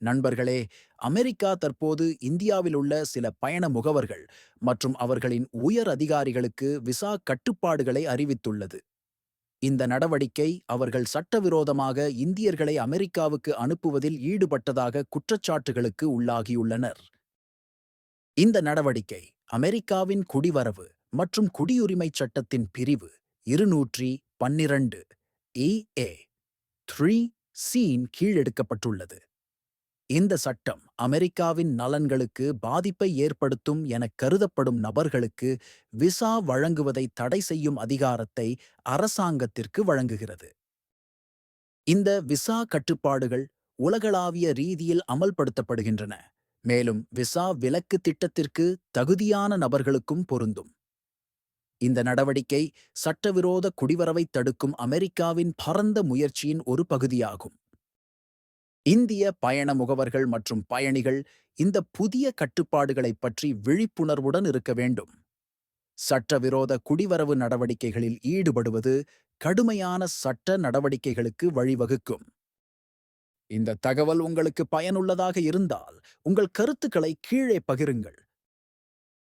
நண்பர்களே அமெரிக்கா தற்போது இந்தியாவில் உள்ள சில பயண முகவர்கள் மற்றும் அவர்களின் உயர் அதிகாரிகளுக்கு விசா கட்டுப்பாடுகளை அறிவித்துள்ளது. இந்த நடவடிக்கை அவர்கள் சட்டவிரோதமாக இந்தியர்களை அமெரிக்காவுக்கு அனுப்புவதில் ஈடுபட்டதாக குற்றச்சாட்டுகளுக்கு உள்ளாகியுள்ளனர். இந்த நடவடிக்கை அமெரிக்காவின் குடிவரவு மற்றும் குடியுரிமைச் சட்டத்தின் பிரிவு இருநூற்றி பன்னிரண்டு இஏ த்ரீ சீன் கீழ் எடுக்கப்பட்டுள்ளது. இந்த சட்டம் அமெரிக்காவின் நலன்களுக்கு பாதிப்பை ஏற்படுத்தும் எனக் கருதப்படும் நபர்களுக்கு விசா வழங்குவதை தடை செய்யும் அதிகாரத்தை அரசாங்கத்திற்கு வழங்குகிறது. இந்த விசா கட்டுப்பாடுகள் உலகளாவிய ரீதியில் அமல்படுத்தப்படுகின்றன மேலும் விசா விலக்கு திட்டத்திற்கு தகுதியான நபர்களுக்கும் பொருந்தும். இந்த நடவடிக்கை சட்டவிரோத குடிவரவைத் தடுக்கும் அமெரிக்காவின் பரந்த முயற்சியின் ஒரு பகுதியாகும். இந்திய பயண முகவர்கள் மற்றும் பயணிகள் இந்த புதிய கட்டுப்பாடுகளைப் பற்றி விழிப்புணர்வுடன் இருக்க வேண்டும். சட்டவிரோத குடிவரவு நடவடிக்கைகளில் ஈடுபடுவது கடுமையான சட்ட நடவடிக்கைகளுக்கு வழிவகுக்கும். இந்த தகவல் உங்களுக்கு பயனுள்ளதாக இருந்தால் உங்கள் கருத்துக்களை கீழே பகிருங்கள்.